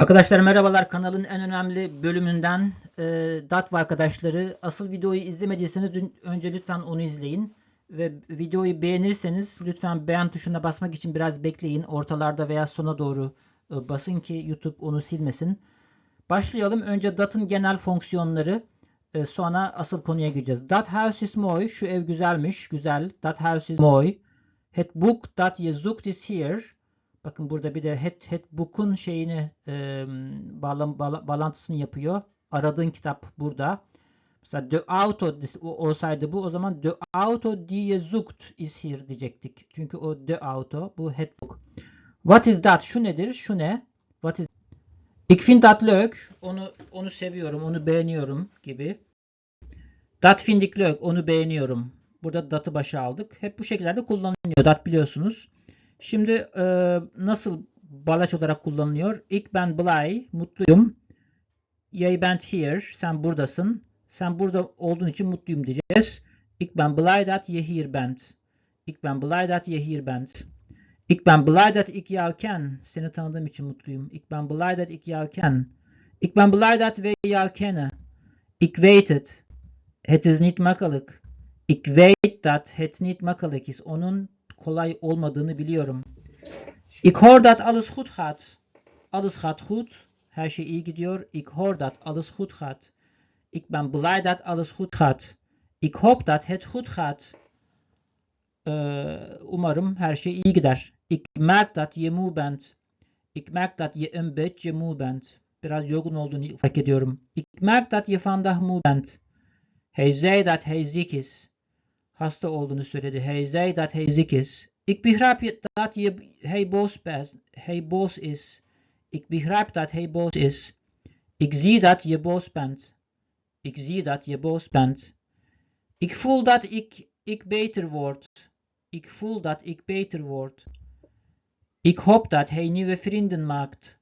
Arkadaşlar merhabalar kanalın en önemli bölümünden e, DATV arkadaşları. Asıl videoyu izlemediyseniz dün, önce lütfen onu izleyin. Ve videoyu beğenirseniz lütfen beğen tuşuna basmak için biraz bekleyin. Ortalarda veya sona doğru e, basın ki YouTube onu silmesin. Başlayalım. Önce DAT'ın genel fonksiyonları. e, sonra asıl konuya gireceğiz. Dat house is mooi. Şu ev güzelmiş. Güzel. Dat house is mooi. Het dat je zoekt is here. Bakın burada bir de het, het book'un şeyini e, bağlam, bağla- bağlantısını yapıyor. Aradığın kitap burada. Mesela the auto olsaydı bu o zaman the auto die zoekt is here diyecektik. Çünkü o the auto bu het book. What is that? Şu nedir? Şu ne? What is Ik vind dat leuk. Onu onu seviyorum, onu beğeniyorum gibi. Dat vind ik leuk. Onu beğeniyorum. Burada dat'ı başa aldık. Hep bu şekillerde kullanılıyor. Dat biliyorsunuz. Şimdi e, nasıl balaç olarak kullanılıyor? Ik ben blij, mutluyum. Jij bent here, sen buradasın. Sen burada olduğun için mutluyum diyeceğiz. Ik ben blij dat je hier bent. Ik ben blij dat je hier bent. Ik ben blij dat ik jou ken. Seni tanıdığım için mutluyum. Ik ben blij dat ik jou ken. Ik ben blij dat we jou kennen. Ik weet het. Het is niet makkelijk. Ik weet dat het niet makkelijk is. Onun kolay olmadığını biliyorum. Ik hoor dat alles goed gaat. Alles gaat goed. Her şey iyi gidiyor. Ik hoor dat alles goed gaat. Ik ben blij dat alles goed gaat. Ik hoop dat het goed gaat. Ee, umarım her şey iyi gider. Ik merk dat je moe bent. Ik merk dat je een beetje moe bent. Biraz yorgun olduğunu fark ediyorum. Ik merk dat je vandaag moe bent. Hij zei dat hij ziek is. Hasta olduğunu söyledi. Hij zei dat hij ziek is. Ik begrijp dat je, hij, boos bent, hij boos is. Ik begrijp dat hij boos is. Ik zie dat je boos bent. Ik zie dat je boos bent. Ik voel dat ik, ik beter word. Ik voel dat ik beter word. Ik hoop dat hij nieuwe vrienden maakt.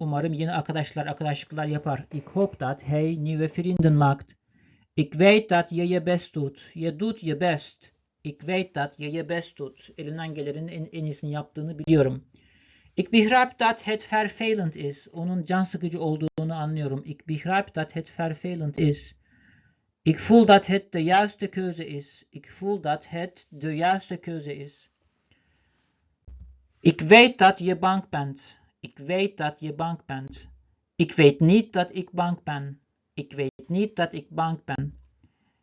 Umarım yeni arkadaşlar, arkadaşlıklar yapar. Ik hoop dat hij nieuwe vrienden maakt. Ik weet dat je je best doet. Je doet je best. Ik weet dat je je best doet. Elinden gelenin en, en iyisini yaptığını biliyorum. Ik begrijp dat het vervelend is. Onun can sıkıcı olduğunu anlıyorum. Ik begrijp dat het vervelend is. Ik voel dat het de juiste keuze is. Ik voel dat het de juiste keuze is. Ik weet dat je bang bent. Ik weet dat je bang bent. Ik weet niet dat ik bang ben. Ik weet niet dat ik bang ben.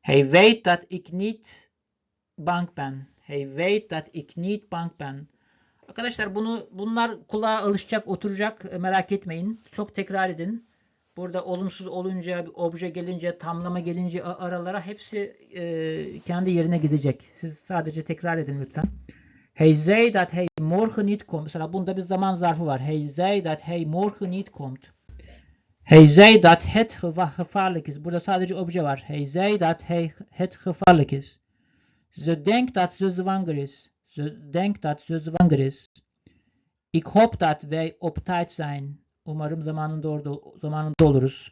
Hij weet dat ik niet bang ben. Hij weet dat ik niet bang ben. Arkadaşlar bunu bunlar kulağa alışacak, oturacak. e, Merak etmeyin. Çok tekrar edin. Burada olumsuz olunca, obje gelince, tamlama gelince aralara hepsi e, kendi yerine gidecek. Siz sadece tekrar edin lütfen. Hij zei dat hij morgen niet komt. Mesela bunda bir zaman zarfı var. Hij zei dat hij morgen niet komt. Hij zei dat het geva- gevaarlijk is. Burada sadece obje var. Hij zei dat hij, het gevaarlijk is. Ze denkt dat ze zwanger is. Ze denkt dat ze zwanger is. Ik hoop dat wij op tijd zijn. Umarım zamanında orada zamanında oluruz.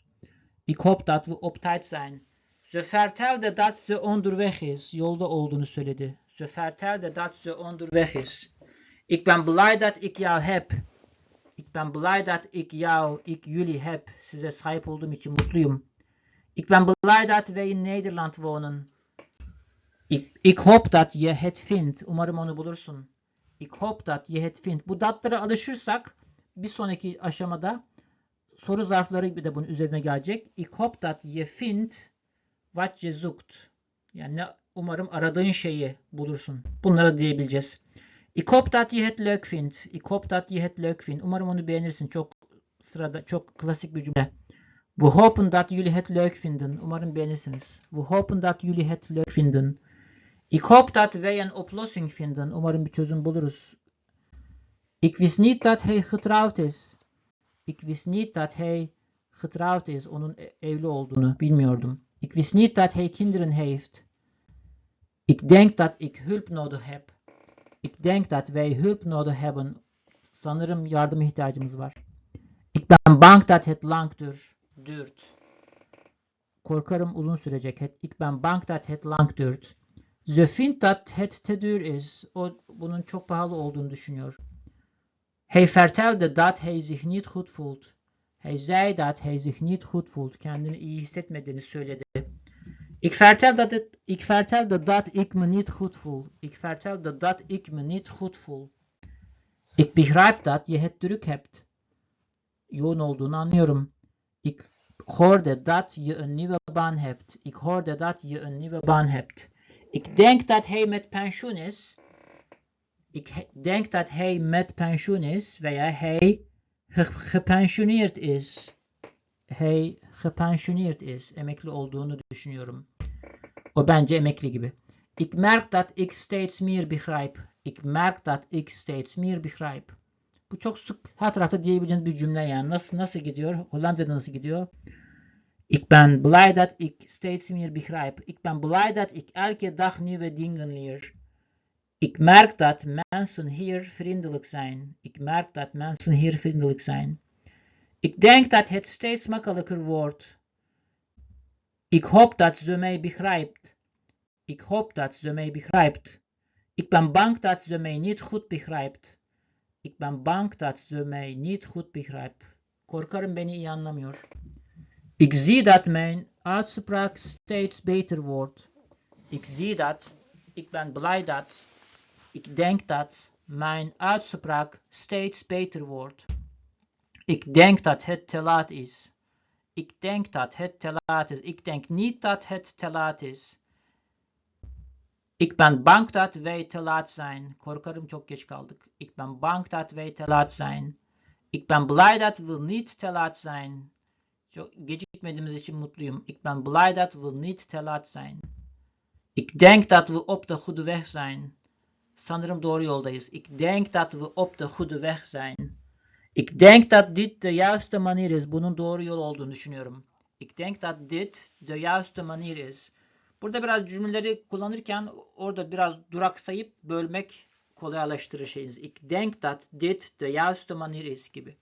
Ik hoop dat we op tijd zijn. Ze vertelde dat ze onderweg is. Yolda olduğunu söyledi. Ze vertelde dat ze onderweg is. Ik ben blij dat ik jou heb. Ik ben blij dat ik jou, ik jullie heb. Size sahip olduğum için mutluyum. Ik ben blij dat wij in Nederland wonen. Ik, ik hoop dat je het vindt. Umarım onu bulursun. Ik hoop dat je het vindt. Bu datlara alışırsak bir sonraki aşamada soru zarfları bir de bunun üzerine gelecek. Ik hoop dat je vindt wat je zoekt. Yani ne- umarım aradığın şeyi bulursun. Bunları diyebileceğiz. Ik hoop dat je het leuk vindt. Ik hoop dat je het leuk vindt. Umarım onu beğenirsin. Çok sırada çok klasik bir cümle. We hopen dat jullie het leuk vinden. Umarım beğenirsiniz. We hopen dat jullie het leuk vinden. Ik hoop dat wij een oplossing vinden. Umarım bir çözüm buluruz. Ik wist niet dat hij getrouwd is. Ik wist niet dat hij getrouwd is. Onun evli olduğunu bilmiyordum. Ik wist niet dat hij kinderen heeft. Ik denk dat ik hulp nodig heb. Ik denk dat wij hulp nodig hebben. Sanırım yardıma ihtiyacımız var. Ik ben bang dat het lang dur, duurt. Korkarım uzun sürecek. İk ben bang dat het lang duurt. Ze vindt dat het te duur is. O bunun çok pahalı olduğunu düşünüyor. Hij vertelde dat hij zich niet goed voelt. Hij zei dat hij zich niet goed voelt. Kendini iyi hissetmediğini söyledi. Ik vertelde dat, ik vertelde dat ik me niet goed voel. Ik vertelde dat ik me niet goed voel. Ik begrijp dat je het druk hebt. Yoğun olduğunu anlıyorum. Ik hoorde dat je een nieuwe baan hebt. Ik hoorde dat je een nieuwe baan hebt. Ik denk dat hij met pensioen is. Ik denk dat hij met pensioen is veya hij ge- gepensioneerd is. Hij gepensioneerd is. Emekli olduğunu düşünüyorum. O bence emekli gibi. Ik merk dat ik steeds meer begrijp. Ik merk dat ik steeds meer begrijp. Bu çok sık her tarafta diyebileceğiniz bir cümle yani. Nasıl nasıl gidiyor? Hollanda'da nasıl gidiyor? Ik ben blij dat ik steeds meer begrijp. Ik ben blij dat ik elke dag nieuwe dingen leer. Ik merk dat mensen hier vriendelijk zijn. Ik merk dat mensen hier vriendelijk zijn. Ik denk dat het steeds makkelijker wordt. Ik hoop dat ze mij begrijpt. Ik hoop dat ze mij begrijpt. Ik ben bang dat ze mij niet goed begrijpt. Ik ben bang dat ze mij niet goed begrijpt. Korkarım beni iyi anlamıyor. Ik zie dat mijn uitspraak steeds beter wordt. Ik zie dat. Ik ben blij dat. Ik denk dat mijn uitspraak steeds beter wordt. Ik denk dat het te laat is. Ik denk dat het te is. Ik denk niet dat het te laat is. Ik ben bang dat wij te laat zijn. Korkarım çok geç kaldık. Ik ben bang dat wij te laat zijn. Ik ben blij dat we niet te laat zijn. Çok gecikmediğimiz için mutluyum. Ik ben blij dat we niet te laat zijn. Ik denk dat we op de goede weg zijn. Sanırım doğru yoldayız. Ik denk dat we op de goede weg zijn. Ik denk dat dit de juiste manier is. Bunun doğru yol olduğunu düşünüyorum. Ik denk dat dit de juiste manier is. Burada biraz cümleleri kullanırken orada biraz duraksayıp bölmek kolaylaştırır şeyinizi. Ik denk dat dit de juiste manier is gibi.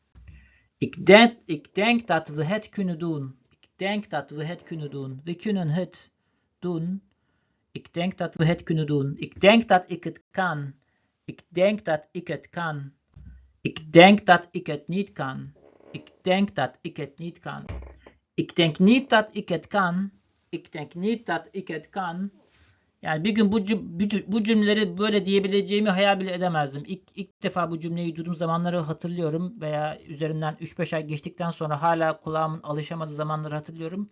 Ik denk, ik denk dat we het kunnen doen. Ik denk dat we het kunnen doen. We kunnen het doen. Ik denk dat we het kunnen doen. Ik denk dat ik het kan. Ik denk dat ik het kan. Ik denk dat ik het niet kan. Ik denk dat ik het niet kan. Ik denk niet dat ik het kan. Ik denk niet dat ik het kan. Yani bir gün bu, cüm- bu cü- bu cümleleri böyle diyebileceğimi hayal bile edemezdim. İlk, ilk defa bu cümleyi duyduğum zamanları hatırlıyorum veya üzerinden 3-5 ay geçtikten sonra hala kulağımın alışamadığı zamanları hatırlıyorum.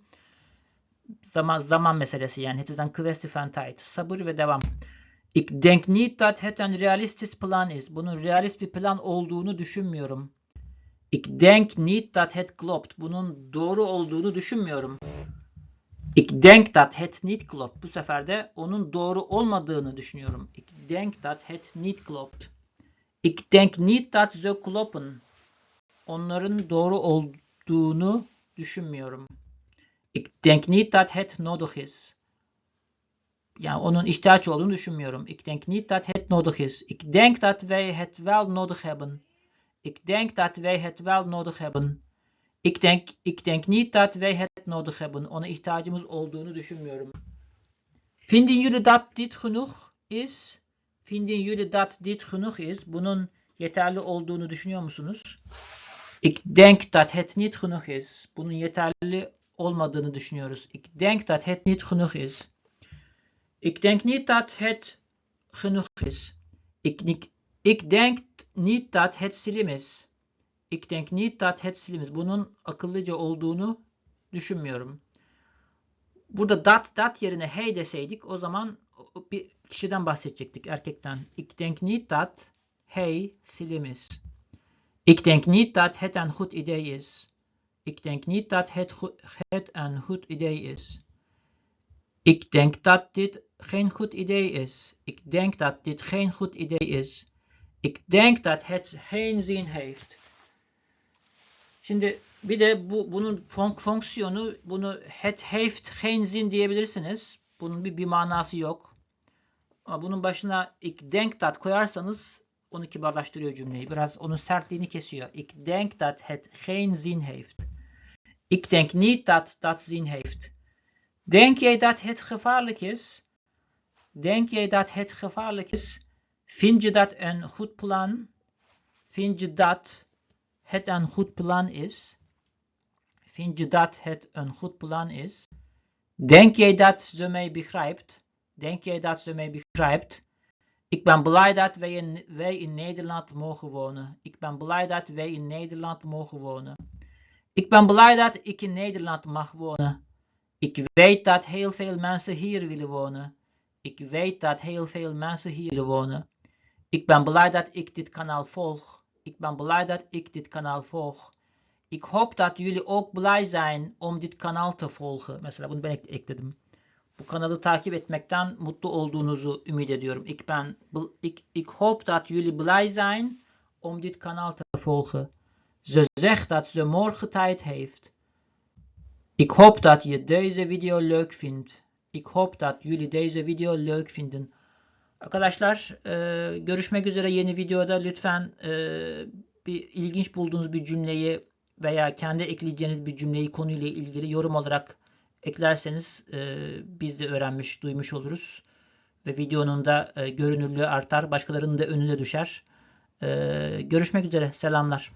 Zaman zaman meselesi yani. Het is een kwestie van tijd. Sabır ve devam. Ik denk niet dat het een realistisch plan is. Bunun realist bir plan olduğunu düşünmüyorum. Ik denk niet dat het klopt. Bunun doğru olduğunu düşünmüyorum. Ik denk dat het niet klopt. Bu sefer de onun doğru olmadığını düşünüyorum. Ik denk dat het niet klopt. Ik denk niet dat ze kloppen. Onların doğru olduğunu düşünmüyorum. Ik denk niet dat het nodig is. Yani onun ihtiyaç olduğunu düşünmüyorum. Ik denk niet dat het nodig is. Ik denk dat wij het wel nodig hebben. Ik denk dat wij het wel nodig hebben. Ik denk, ik denk niet dat wij het nodig hebben. Ona ihtiyacımız olduğunu düşünmüyorum. Vinden jullie dat dit genoeg is? Vinden jullie dat dit genoeg is? Bunun yeterli olduğunu düşünüyor musunuz? Ik denk dat het niet genoeg is. Bunun yeterli olmadığını düşünüyoruz. Ik denk dat het niet genoeg is. Ik denk niet dat het genoeg is. Ik, ik, ik denk niet dat het slim is. Ik denk niet dat het slim is. Bunun akıllıca olduğunu düşünmüyorum. Burada dat dat yerine hey deseydik o zaman bir kişiden bahsedecektik erkekten. Ik denk niet dat hij slim is. Ik denk niet dat het een goed idee is. Ik denk niet dat het, het een goed idee is. Ik denk dat dit geen goed idee is. Ik denk dat dit geen goed idee is. Ik denk dat het geen zin heeft. Şimdi bir de bu bunun fon- fonksiyonu bunu het heeft geen zin diyebilirsiniz. Bunun bir, bir manası yok. Ama bunun başına ik denk dat koyarsanız onu kibarlaştırıyor cümleyi. Biraz onun sertliğini kesiyor. Ik denk dat het geen zin heeft. Ik denk niet dat dat zin heeft. Denk jij dat het gevaarlijk is? Denk jij dat het gevaarlijk is? Vind je dat een goed plan? vind je dat het een goed plan is? Vind je dat het een goed plan is? Denk jij dat ze mij begrijpt? Denk jij dat ze mij begrijpt? Ik ben blij dat wij in, wij in Nederland mogen wonen. Ik ben blij dat wij in Nederland mogen wonen. Ik ben blij dat ik in Nederland mag wonen. Ik weet dat heel veel mensen hier willen wonen. Ik weet dat heel veel mensen hier wonen. Ik ben blij dat ik dit kanaal volg. Ik ben blij dat ik dit kanaal volg. Ik hoop dat jullie ook blij zijn om dit kanaal te volgen. Mesela bunu ben ek- ekledim. Bu kanalı takip etmekten mutlu olduğunuzu ümit ediyorum. Ik ben, ik, ik hoop dat jullie blij zijn om dit kanaal te volgen. Ze zegt dat ze morgen tijd heeft. Ik hoop dat je deze video leuk vindt. Ik hoop dat jullie deze video leuk vinden. Arkadaşlar e, görüşmek üzere yeni videoda lütfen e, bir ilginç bulduğunuz bir cümleyi veya kendi ekleyeceğiniz bir cümleyi konuyla ilgili yorum olarak eklerseniz e, biz de öğrenmiş, duymuş oluruz. Ve videonun da e, görünürlüğü artar, başkalarının da önüne düşer. E, görüşmek üzere, selamlar.